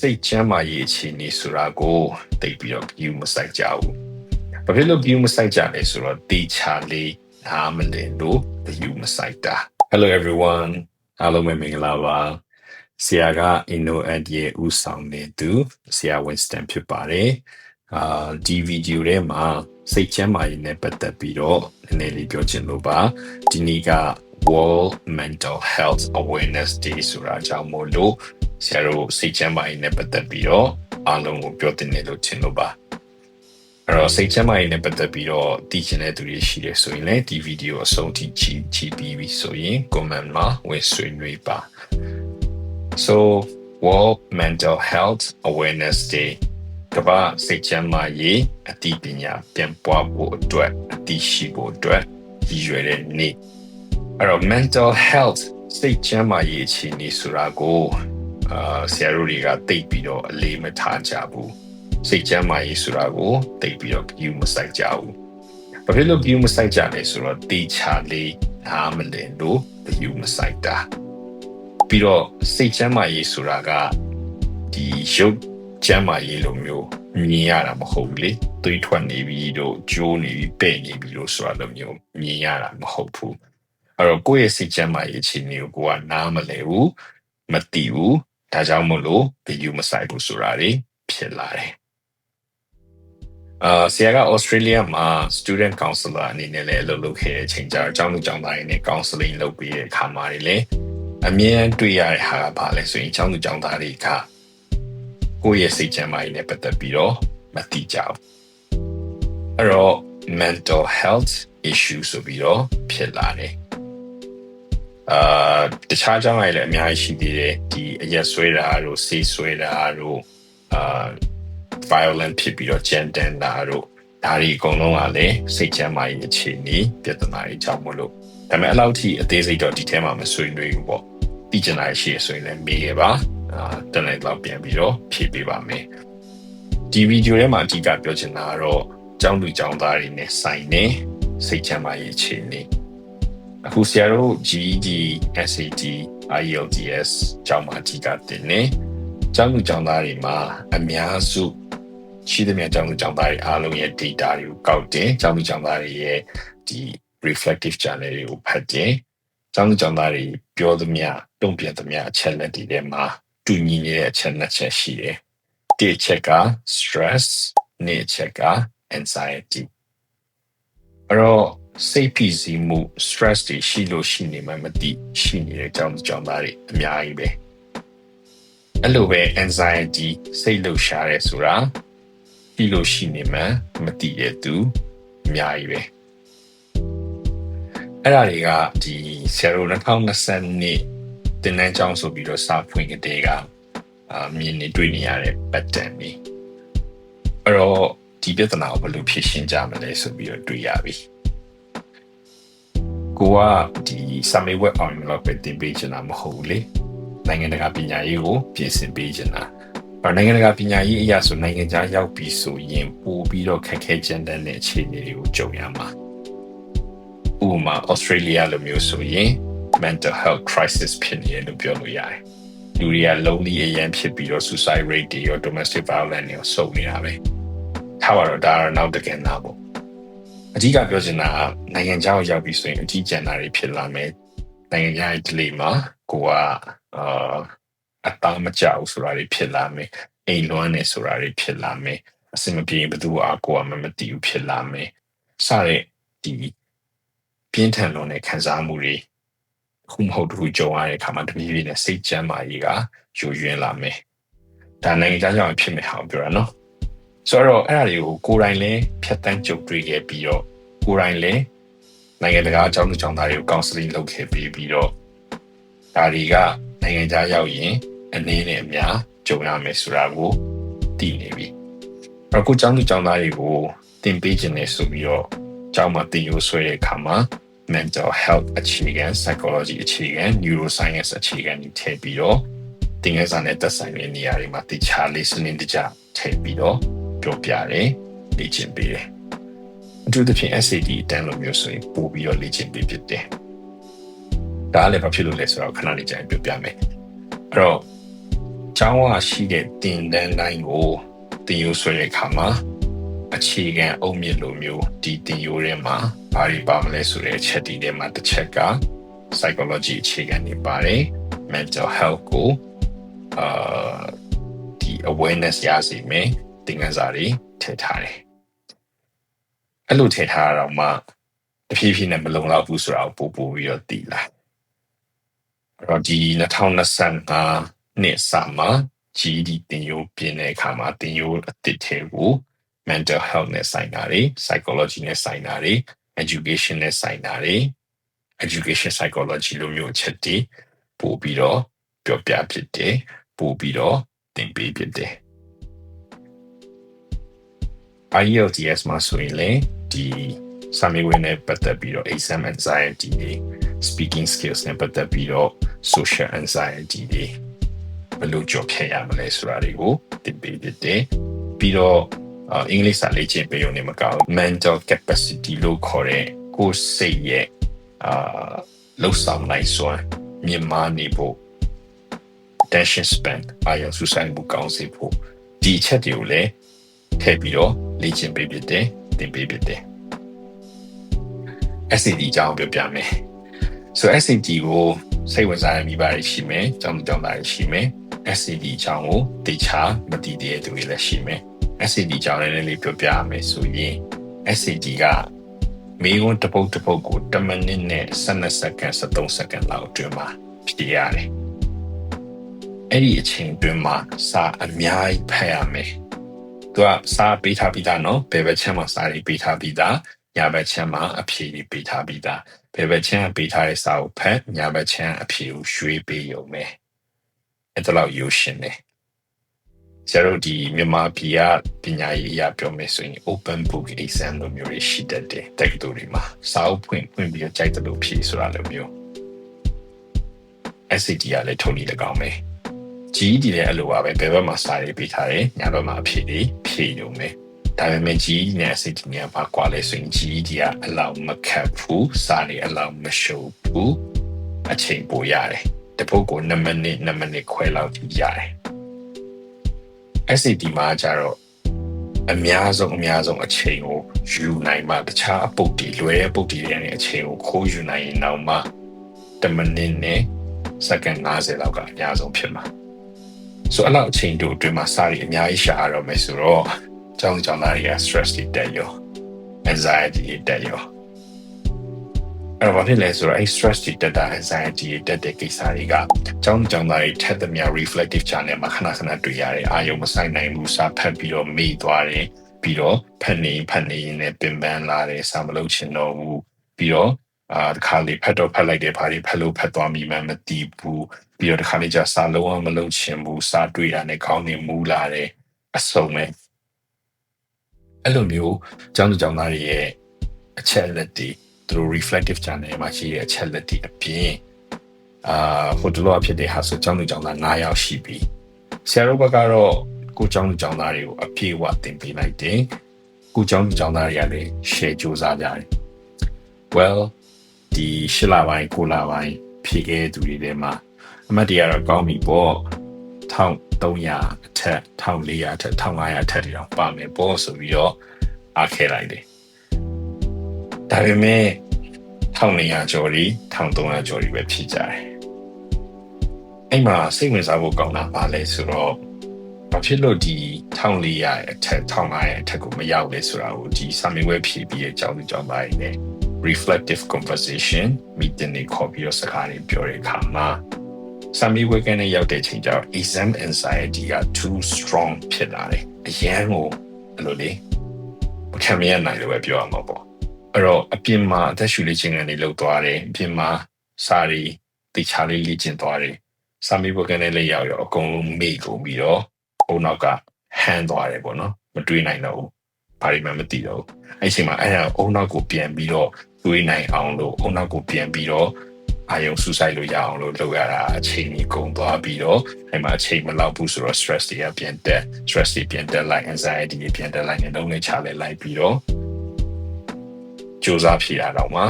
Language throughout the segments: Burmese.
စိတ်ချမ်းသာရေးအခြေအနေဆိုတာကိုသိပြီးတော့ view မဆိုင်ကြဘူး။ဘာဖြစ်လို့ view မဆိုင်ကြလဲဆိုတော့တေချာလေးနားမလည်လို့ view မဆိုင်တာ။ Hello everyone အားလုံးပဲမင်္ဂလာပါ။ဆရာက InnoAd ရဲ့ဦးဆောင်နေသူဆရာ Winston ဖြစ်ပါတယ်။အာဒီဗီဒီယိုထဲမှာစိတ်ချမ်းသာရေးနဲ့ပတ်သက်ပြီးတော့နည်းနည်းလေးပြောချင်လို့ပါ။ဒီနေ့က World Mental Health Awareness Day ဆိုတာကြောင့်မို့လို့ ဆရာတို့စိတ်ချမ်းသာရေးနဲ့ပတ်သက်ပြီးတော့အားလုံးကိုပြောတင်နေလို့ချင်လို့ပါအဲ့တော့စိတ်ချမ်းသာရေးနဲ့ပတ်သက်ပြီးတော့သိချင်တဲ့သူတွေရှိတယ်ဆိုရင်လည်းဒီဗီဒီယိုအဆုံးထိကြည့်ကြည့်ပြီးပြီဆိုရင် comment မှာဝင်ဆွေးနွေးပါ so World Mental Health Awareness Day ကမ္ဘာစိတ်ချမ်းသာရေးအသိပညာပြန်ပွားဖို့အတွက်အသိရှိဖို့အတွက်ရည်ရွယ်တဲ့နေ့အဲ့တော့ mental health စိတ်ချမ်းသာရေးအခြေအနေဆိုတာကို အာဆရာတို့တွေကသိပြီးတော့အလေးမထားကြဘူးစိတ်ချမ်းသာရေးဆိုတာကိုသိပြီးတော့ view မဆိုင်ကြဘူးဘာဖြစ်လို့ view မဆိုင်ကြလဲဆိုတော့တေချာလေးနားမလည်လို့ view မဆိုင်တာပြီးတော့စိတ်ချမ်းသာရေးဆိုတာကဒီရုပ်ချမ်းသာရေးလိုမျိုးမြင်ရတာမဟုတ်ဘူးလေသွေးထွက်နေပြီတို့ကြိုးနေပြီပဲ့နေပြီလို့ဆိုတာလိုမျိုးမြင်ရတာမဟုတ်ဘူးအဲ့တော့ကိုယ့်ရဲ့စိတ်ချမ်းသာရေးအခြေအနေကိုကိုကနားမလည်ဘူးမသိဘူး ဒါကြောင့်မို့လို့ video မဆိုင်ဘူးဆိုတာတွေဖြစ်လာတယ်အာဆရာက Australia မှာ student counselor အနေနဲ့လည်းအလုပ်လုပ်ခဲ့တဲ့အချိန်ကျတော့အကြောင်းလူကြောင်းသားတွေနဲ့ counseling လုပ်ပြီးတဲ့အခါမှာလေအမြင်တွေ့ရတဲ့ဟာကဘာလဲဆိုရင်အကြောင်းလူကြောင်းသားတွေကကိုယ့်ရဲ့စိတ်ချမ်းသာရေးနဲ့ပတ်သက်ပြီးတော့မသိကြဘူးအဲ့တော့ mental health issue ဆိုပြီးတော့ဖြစ်လာတယ် အာတခြားကြောင်းရည်လည်းအများကြီးရှိသေးတယ်ဒီအရက်ဆွဲတာတို့ဆေးဆွဲတာတို့အာ violent ဖြစ်ပြီးတော့ gender တာတို့ဒါတွေအကုန်လုံးကလည်းစိတ်ချမ်းသာရေးအခြေအနေပြဿနာတွေကြောင့်မလို့ဒါပေမဲ့အလောက်ထိအသေးစိတ်တော့ဒီထဲမှာမဆွေးနွေးဘူးပေါ့သိချင်တာရှိရဆိုရင်လည်းမေးခဲ့ပါအာတနေ့တော့ပြန်ပြီးတော့ဖြည့်ပေးပါမယ်ဒီဗီဒီယိုထဲမှာအဓိကပြောချင်တာကတော့ကျောင်းသူကျောင်းသားတွေနဲ့ဆိုင်နေစိတ်ချမ်းသာရေးအခြေအနေ အခုဆရာတို့ GED SAT IELTS ကျောင်းမှာအဓိကတင်နေကျောင်းသူကျောင်းသားတွေမှာအများစုရှိသမျှကျောင်းသူကျောင်းသားတွေအားလုံးရဲ့ data တွေကိုကောက်တင်ကျောင်းသူကျောင်းသားတွေရဲ့ဒီ reflective journal တွေကိုဖတ်တင်ကျောင်းသူကျောင်းသားတွေပြောသမျှတုံ့ပြန်သမျှအချက်လက်တွေထဲမှာတူညီနေတဲ့အချက်နှစ်ချက်ရှိတယ်။တစ်ချက်က stress နှစ်ချက်က anxiety အဲ့တော့ စိတ်ဖိစီးမှု stress တွေရှိလို့ရှိနေမှမသိရှိနေတဲ့အကြောင်းအကြောင်းသားတွေအများကြီးပဲအဲ့လိုပဲ anxiety စိတ်လှုပ်ရှားရဲဆိုတာရှိလို့ရှိနေမှမသိတဲ့သူအများကြီးပဲအဲ့ဒါတွေကဒီဆရာတို့2020နှစ်တင်နန်းကျောင်းဆိုပြီးတော့စာဖွင့်ကြတဲ့ကအာမြင်နေတွေ့နေရတဲ့ pattern တွေအဲ့တော့ဒီပြဿနာကိုဘယ်လိုဖြေရှင်းကြမလဲဆိုပြီးတော့တွေ့ရပြီ ကိုကဒီစာမေးပွဲအောင်လို့ပဲတင်ပေးချင်တာမဟုတ်ဘူးလေနိုင်ငံတကာပညာရေးကိုပြင်ဆင်ပေးချင်တာ။နိုင်ငံတကာပညာရေးအရာဆိုနိုင်ငံခြားရောက်ပြီဆိုရင်ပို့ပြီးတော့ခက်ခဲကြမ်းတမ်းတဲ့အခြေအနေတွေကိုကြုံရမှာ။ဥပမာ Australia လိုမျိုးဆိုရင် mental health crisis ဖြစ်နေတယ်လို့ပြောလို့ရတယ်။လူတွေက lonely အရင်ဖြစ်ပြီးတော့ suicide rate တွေရော domestic violence တွေရောစုံနေတာပဲ။ထားပါတော့ဒါကတော့နောက်တကယ်နာပေါ့။ အဓိကပြောချင်တာကနိုင်ငံခြားကိုရောက်ပြီဆိုရင်အကြီးကျယ်တာတွေဖြစ်လာမယ်။နိုင်ငံခြားရဲ့ delay မှာကိုကအာအသားမကြောက်ဆိုတာတွေဖြစ်လာမယ်အိမ်လွမ်းနေဆိုတာတွေဖြစ်လာမယ်အစင်မပြေဘသူအားကိုမှမသိဘူးဖြစ်လာမယ်စတဲ့ဒီပြင်းထန်လွန်တဲ့ခံစားမှုတွေခုမဟုတ်ဘူးကြုံရတဲ့အခါမှာတပြေးပြေးနဲ့စိတ်ကြမ်းမာရေးကယိုယွင်းလာမယ်ဒါနိုင်ငံခြားကြောင့်ဖြစ်မယ်ဟောပြောရနော် ဆိုတော့အဲ့ဒါတွေကိုကိုယ်တိုင်လည်းဖြတ်တန်းကြုံတွေ့ခဲ့ပြီးတော့ကိုယ်တိုင်လည်းနိုင်ငံတကာအကြောင်းအကြောင်းသားတွေကို counseling လုပ်ခဲ့ပြီးပြီးတော့ဒါတွေကနိုင်ငံခြားရောက်ရင်အနေနဲ့အများကြုံရမယ်ဆိုတာကိုသိနေပြီ။အခုကျောင်းသူကျောင်းသားတွေကိုသင်ပေးခြင်းနဲ့ဆိုပြီးတော့ကျောင်းမှာသင်ယူဆွဲတဲ့အခါမှာ mental health အခြေခံ psychology အခြေခံ neuroscience အခြေခံတွေထည့်ပြီးတော့သင်ငယ်စာနဲ့သက်ဆိုင်တဲ့နေရာတွေမှာတခြား listening တကြထည့်ပြီးတော့ ပြောပြတယ်လေ့ကျင့်ပေးတယ်။အထူးသဖြင့် SAT အတန်းလိုမျိုးဆိုရင်ပို့ပြီးတော့လေ့ကျင့်ပေးဖြစ်တယ်။ဒါလည်းဘာဖြစ်လို့လဲဆိုတော့ခဏလေးကြာရင်ပြောပြမယ်အဲ့တော့ကျောင်းကရှိတဲ့တင်တန်းတိုင်းကိုတင်ယူဆွဲတဲ့အခါမှာအခြေခံအုတ်မြစ်လိုမျိုးဒီတင်ယူထဲမှာဘာတွေပါမလဲဆိုတဲ့အချက်ဒီထဲမှာတစ်ချက်က psychology အခြေခံနေပါတယ် mental health ကိုအာဒီ awareness ရစေမယ် သင်ခန်းစာတွေထည့်ထားတယ်အဲ့လိုထည့်ထားတော့မှတဖြည်းဖြည်းနဲ့မလုံလောက်ဘူးဆိုတာကိုပို့ပို့ပြီးတော့သိလာအဲ့တော့ဒီ2025နှစ်စမှာ GED တင်ယူပြင်တဲ့အခါမှာတင်ယူအသစ်ထဲကို mental health နဲ့ဆိုင်တာတွေ psychology နဲ့ဆိုင်တာတွေ education နဲ့ဆိုင်တာတွေ education psychology လိုမျိုးအချက်တွေပို့ပြီးတော့ပြောပြဖြစ်တယ်ပို့ပြီးတော့သင်ပေးဖြစ်တယ် IELTS မှာဆိုရင်လေဒီစာမေးပွဲနဲ့ပတ်သက်ပြီးတော့ exam anxiety တွေ speaking skills နဲ့ပတ်သက်ပြီးတော့ social anxiety တွေဘယ်လိုကြော်ဖြတ်ရမလဲဆိုတာတွေကိုသင်ပေးဖြစ်တယ်ပြီးတော့အင်္ဂလိပ်စာလေ့ကျင့်ပေးရုံနဲ့မကဘူး mental capacity လို့ခေါ်တဲ့ကိုယ်စိတ်ရဲ့အာလှုပ်ဆောင်နိုင်စွမ်းမြင်မာနေဖို့ attention span အာရုံစူးစိုက်မှုကောင်းစေဖို့ဒီအချက်တွေကိုလည်းထည့်ပြီးတော့ လေ့ကျင့်ပေးဖြစ်တယ်သင်ပေးဖြစ်တယ် SAT အကြောင်းပြောပြမယ်ဆို SAT ကိုစိတ်ဝင်စားတဲ့မိဘတွေရှိမယ်ကျောင်းသူကျောင်းသားတွေရှိမယ် SAT အကြောင်းကိုတေချာမသိတဲ့သူတွေလည်းရှိမယ် SAT အကြောင်းလည်းလေးပြောပြရမယ်ဆိုရင် SAT ကမေးခွန်းတစ်ပုတ်တစ်ပုတ်ကို10မိနစ်နဲ့12စက္ကန့်13စက္ကန့်လောက်အတွင်းမှာဖြေရတယ်အဲ့ဒီအချိန်အတွင်းမှာစာအများကြီးဖတ်ရမယ် သူကစာပေးထားပြီးသားနော်ဘယ်ဘက်ချက်မှာစာတွေပေးထားပြီးသားညာဘက်ချက်မှာအဖြေတွေပေးထားပြီးသားဘယ်ဘက်ချက်ကပေးထားတဲ့စာကိုဖတ်ညာဘက်ချက်အဖြေကိုရွှေ့ပေးရုံပဲအဲ့ဒါလောက်ရိုးရှင်းတယ်ဆရာတို့ဒီမြန်မာပြည်ကပညာရေးအရာပြောမယ်ဆိုရင် open book exam လိုမျိုးတွေရှိတတ်တယ်တက္ကသိုလ်တွေမှာစာအုပ်ဖွင့်ဖွင့်ပြီးတော့ကြိုက်တယ်လို့ဖြေဆိုတာလိုမျိုး SAT ကလည်းထုံနေတကောင်းပဲ GED လည်းအဲ့လိုပါပဲဘယ်ဘက်မှာစာရေးပေးထားတယ်ညာဘက်မှာအဖြေတွေဖြေရုံပဲဒါပေမဲ့ GED နဲ့ SAT နဲ့ဘာကွာလဲဆိုရင် GED ကအလောက်မခတ်ဘူးစာတွေအလောက်မရှုပ်ဘူးအချိန်ပိုရတယ်တပုတ်ကို2မိနစ်2မိနစ်ခွဲလောက်ရတယ် SAT မှာကျတော့အများဆုံးအများဆုံးအချိန်ကိုယူနိုင်မှတခြားအပုတ်တွေလွယ်တဲ့ပုတ်တွေနဲ့အချိန်ကိုခိုးယူနိုင်ရင်တော့မှ10မိနစ်နဲ့စက္ကန့်90လောက်ကအများဆုံးဖြစ်မှာ ဆိုအဲ့လောက်အချိန်တို့အတွင်းမှာစာရီအများကြီးရှာရတော့မယ်ဆိုတော့ကျောင်းကျောင်းသားတွေက stress တွေတက်ရော anxiety တွေတက်ရောအဲ့ဘာဖြစ်လဲဆိုတော့အဲ့ stress တွေတက်တာ anxiety တွေတက်တဲ့ကိစ္စတွေကကျောင်းကျောင်းသားတွေထက်သမျှ reflective channel မှာခဏခဏတွေ့ရတယ်အာယုံမဆိုင်နိုင်ဘူးစာဖတ်ပြီးတော့မေ့သွားတယ်ပြီးတော့ဖတ်နေဖတ်နေရင်လည်းပင်ပန်းလာတယ်စာမလုပ်ချင်တော့ဘူးပြီးတော့ အာတခါလေဖတ်တော့ဖတ်လိုက်တယ်ဘာတွေဖတ်လို့ဖတ်သွားမိမှမသိဘူးပြီးတော့တခါလေကျစာလုံးဝမလုပ်ချင်ဘူးစာတွေ့တာနဲ့ခေါင်းနေမူးလာတယ်အစုံပဲအဲ့လိုမျိုးကျောင်းသူကျောင်းသားတွေရဲ့အချက်လက်တွေသူတို့ reflective channel မှာရှိတဲ့အချက်လက်တွေအပြင်အာဟိုတလောဖြစ်တဲ့ဟာဆိုကျောင်းသူကျောင်းသား9ယောက်ရှိပြီဆရာတို့ဘက်ကတော့ကိုကျောင်းသူကျောင်းသားတွေကိုအပြည့်အဝသင်ပေးလိုက်တယ်ကိုကျောင်းသူကျောင်းသားတွေကလည်း share ကြိုးစားကြတယ် well ဒီရှစ်လပိုင်းကိုလပိုင်းဖြည့်ခဲ့သူတွေထဲမှာအမတ်တရားတော့ကောင်းပြီပေါ့1300အထက်1400အထက်1500အထက်တွေတော့ပါမယ်ပေါ့ဆိုပြီးတော့အားခဲလိုက်တယ်ဒါပေမဲ့1200ကျော်ဒီ1300ကျော်ဒီပဲဖြစ်ကြတယ်အဲ့မှာစိတ်ဝင်စားဖို့ကောင်းတာပါလဲဆိုတော့ဘာဖြစ်လို့ဒီ1400အထက်1500အထက်ကိုမရောက်လဲဆိုတာကိုဒီစာမေးပွဲဖြည့်ပြီးအကြောင်းအကြောင်းပိုင်းနဲ့ reflective conversation meeting တွေခေါ်ပြီးတော့စကားတွေပြောတဲ့အခါမှာစာမေးပွဲကနေရောက်တဲ့ချိန်ကျတော့ exam anxiety က too strong ဖြစ်လာတယ်အရန်ကိုအဲ့လိုလေမခံမရနိုင်လို့ပဲပြောရမှာပေါ့အဲ့တော့အပြင်မှာအသက်ရှူလေးခြင်းကနေလောက်သွားတယ်အပြင်မှာစာရီတေချာလေးလေ့ကျင့်သွားတယ်စာမေးပွဲကနေလည်းရောက်ရောအကုန်လုံးမေ့ကုန်ပြီးတော့အုံနောက်ကဟန်သွားတယ်ပေါ့နော်မတွေးနိုင်တော့ဘူးဘာတွေမှမသိတော့ဘူးအဲ့ချိန်မှာအဲ့ဒါအုံနောက်ကိုပြန်ပြီးတော့ တွေးနိုင်အောင်လို့အုံနောက်ကိုပြန်ပြီးတော့အာယုံစူးစိုက်လို့ရအောင်လို့လုပ်ရတာအချိန်ကြီးကုန်သွားပြီးတော့အဲ့မှာအချိန်မလောက်ဘူးဆိုတော့ stress တွေကပြန်တက် stress တွေပြန်တက်လိုက် anxiety တွေပြန်တက်လိုက်နေလုံးလေးချလဲလိုက်ပြီးတော့စူးစမ်းဖြေရတော့မှ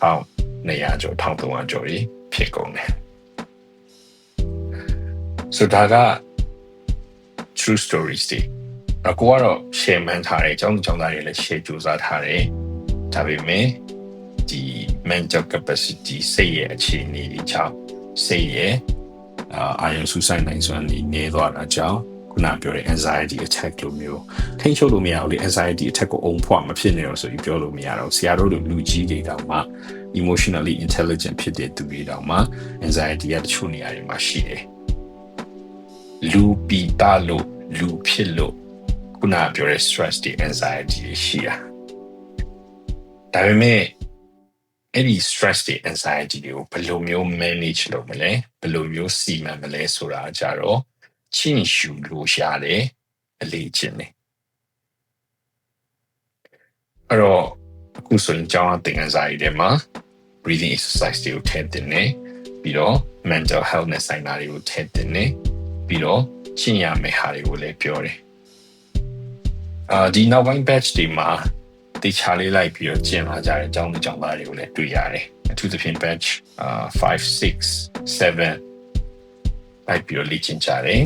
ဟောင်း200ကျော်1300ကျော်ကြီးဖြစ်ကုန်တယ် so ဒါက true stories တွေအကိုကတော့ share မှန်းထားတယ်အကြောင်းကြောင့်သားတွေလည်း share ကြိုးစားထားတယ် ဒါပေမဲ့ဒီ mental capacity စိတ်ရဲ့အခြေအနေတွေကြောင့်စိတ်ရဲ့အာရုံစူးစိုက်နိုင်စွမ်းနေနေသွားတာကြောင့်ခုနပြောတဲ့ anxiety attack လိုမျိုးထိန်းချုပ်လို့မရဘူးလေ anxiety attack ကိုအုံဖွာမဖြစ်နေတော့ဆိုပြီးပြောလို့မရတော့ဆရာတို့လိုလူကြီးတွေတောင်မှ emotionally intelligent ဖြစ်တဲ့သူတွေတောင်မှ anxiety ကတချို့နေရာတွေမှာရှိတယ်လူပီတာလို့လူဖြစ်လို့ခုနပြောတဲ့ stress တွေ anxiety တွေရှိတာ ဒါပေမဲ့အဲ့ဒီ stress တွေ anxiety တွေကိုဘယ်လိုမျိုး manage လုပ်မလဲဘယ်လိုမျိုးစီမံမလဲဆိုတာကြတော့ချင်းရှူလို့ရတယ်အလေးချင်းနေအဲ့တော့အခုဆိုရင်ကျောင်းအသင်ခန်းစာတွေထဲမှာ breathing exercise တွေကိုထည့်တင်နေပြီးတော့ mental health နဲ့ဆိုင်တာတွေကိုထည့်တင်နေပြီးတော့ရှင်းရမယ့်ဟာတွေကိုလည်းပြောတယ်အာဒီနောက်ပိုင်း batch တွေမှာ တေချာလေးလိုက်ပြီးတော့ကျင်လာကြတဲ့အကြောင်းအကြောင်းသားတွေကိုလည်းတွေ့ရတယ်အထူးသဖြင့် batch အာ5 6 7လိုက်ပြီးတော့လေ့ကျင့်ကြတယ်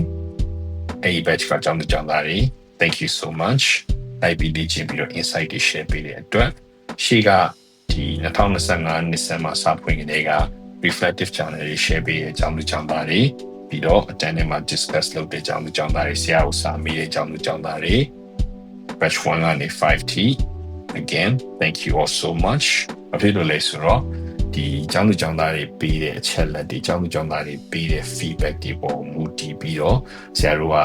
အဲ့ဒီ batch ကအကြောင်းအကြောင်းသားတွေ thank you so much လိုက်ပြီးလေ့ကျင့်ပြီးတော့ insight တွေ share ပေးတဲ့အတွက်ရှေ့ကဒီ2025နှစ်စမှာစဖွင့်ကလေးက reflective channel တွေ share ပေးတဲ့အကြောင်းအကြောင်းသားတွေပြီးတော့အတန်းထဲမှာ discuss လုပ်တဲ့အကြောင်းအကြောင်းသားတွေဆရာဦးစာမိတဲ့အကြောင်းအကြောင်းသားတွေ batch 1ကနေ 5T again thank you all so much အဖြစ်လို့လဲဆိုတော့ဒီကျောင်းသူကျောင်းသားတွေပေးတဲ့အချက်လက်တွေကျောင်းသူကျောင်းသားတွေပေးတဲ့ feedback တွေပေါ်မူတည်ပြီးတော့ဆရာတို့က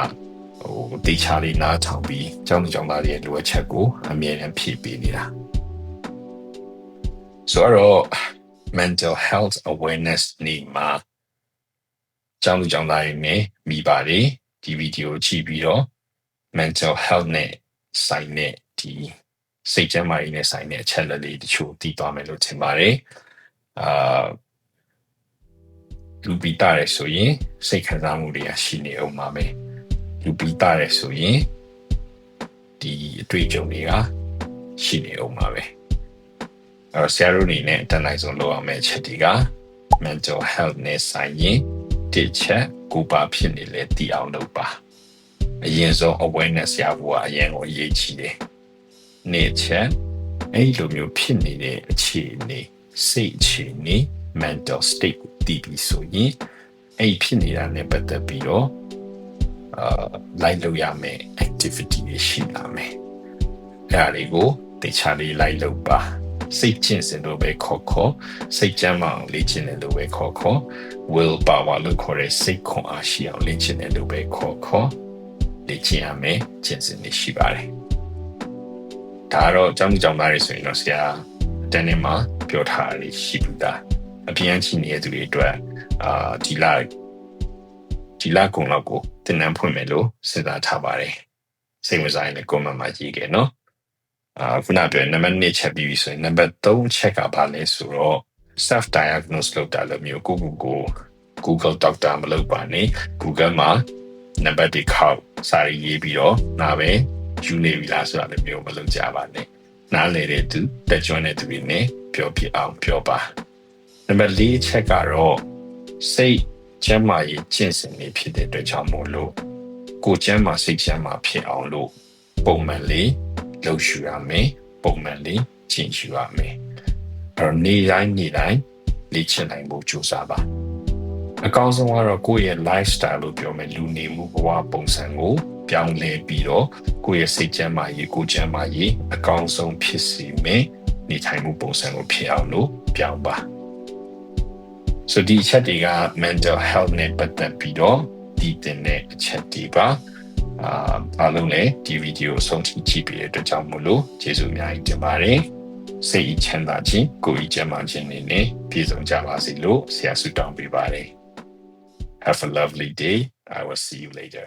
ဟိုတေချာလေးနားထောင်ပြီးကျောင်းသူကျောင်းသားတွေရဲ့လိုအပ်ချက်ကိုအမြဲတမ်းဖြည့်ပေးနေတာဆိုတော့ mental health awareness နေ့မှာကျောင်းသူကျောင်းသားတွေနဲ့မိပါတယ်ဒီဗီဒီယိုကြည့်ပြီးတော့ mental health နဲ့ဆိုင်တဲ့ဒီ စိတ်ကျန်းမာရေးနဲ့ဆိုင်တဲ့အချက်လက်လေးတချို့သိသွားမယ်လို့ထင်ပါတယ်အာလူပိတာရဆိုရင်စိတ်ခံစားမှုတွေကရှိနေအောင်ပါပဲလူပိတာရဆိုရင်ဒီအတွေ့အကြုံတွေကရှိနေအောင်ပါပဲအဲတော့ဆရာတို့အနေနဲ့တန်နိုင်ဆုံးလုပ်ရမယ့်အချက်တွေက mental health နဲ့ဆိုင်ရင်တစ်ချက်ကိုပါဖြစ်နေလေတည်အောင်လုပ်ပါအရင်ဆုံး awareness ရဖို့ကအရင်ကိုအရေးကြီးတယ် နေချက်အဲ့လိုမျိုးဖြစ်နေတဲ့အခြေအနေစိတ်အခြေအနေ mental state ကိုတည်ပြီးဆိုရင်အဲ့ဖြစ်နေတာနဲ့ပတ်သက်ပြီးတော့အာလိုက်လို့ရမယ် activity တွေရှိလာမယ်အဲ့ဒါတွေကိုတေချာလေးလိုက်လို့ပါစိတ်ကျင့်စဉ်လို့ပဲခေါ်ခေါ်စိတ်ကြမ်းမအောင်လေ့ကျင့်တယ်လို့ပဲခေါ်ခေါ် will power လို့ခေါ်တဲ့စိတ်ခွန်အားရှိအောင်လေ့ကျင့်တယ်လို့ပဲခေါ်ခေါ်လေ့ကျင့်ရမယ်ကျင့်စဉ်တွေရှိပါတယ် ဒါတော့ကျောင်းကျောင်းသားတွေဆိုရင်တော့ဆရာတန်းနေမှာပြောထားရရှိဘူးသားအပြန်ချီနေတဲ့သူတွေအတွက်အာဒီလာဒီလာကုံလောက်ကိုတင်နန်းဖွင့်မယ်လို့စဉ်းစားထားပါတယ်စိတ်ဝင်စားရင်လည်း comment မှာရေးခဲ့နော်အာခုနပြောနံပါတ်1ချက်ပြီးပြီဆိုရင်နံပါတ်3ချက်ကဘာလဲဆိုတော့ self diagnose လုပ်တာလို့မျိုးကိုကိုကို Google Doctor မလုပ်ပါနဲ့ Google မှာနံပါတ်တွေခောက်စာရေးပြီးတော့နားပဲ ယူနေပြီလားဆိုတာလည်းမျိုးမလုပ်ကြပါနဲ့နားလေတဲ့သူတက်ကြွတဲ့သူတွေနဲ့ပြောပြအောင်ပြောပါနံပါတ်၄ချက်ကတော့စိတ်ကျန်းမာရေးကျင့်စဉ်တွေဖြစ်တဲ့အတွက်ကြောင့်မို့လို့ကိုကျန်းမာစိတ်ကျန်းမာဖြစ်အောင်လို့ပုံမှန်လေးလှုပ်ရှားရမယ်ပုံမှန်လေးကျင့်ယူရမယ်အဲ့တော့နေတိုင်းနေတိုင်းလေ့ကျင့်နိုင်ဖို့ကြိုးစားပါအကောင်းဆုံးကတော့ကိုယ့်ရဲ့ lifestyle လို့ပြောမယ်လူနေမှုဘဝပုံစံကို ပြောင်းလဲပြီးတော့ကိုယ့်ရဲ့စိတ်ကျန်းမာရေးကိုယ်ကျန်းမာရေးအကောင်းဆုံးဖြစ်စေမယ်နေထိုင်မှုပုံစံကိုဖြစ်အောင်လို့ပြောင်းပါ so ဒီအချက်တွေက mental health နဲ့ပတ်သက်ပြီးတော့ဒီတင်တဲ့အချက်တွေပါအာအားလုံးလည်းဒီဗီဒီယိုဆုံးထိကြည့်ပြီးတဲ့အတွက်ကြောင့်မို့လို့ကျေးဇူးအများကြီးတင်ပါတယ်စိတ်ချမ်းသာခြင်းကိုယ်ကျန်းမာခြင်းတွေနဲ့ပြည့်စုံကြပါစေလို့ဆရာဆုတောင်းပေးပါတယ် Have a lovely day. I will see you later.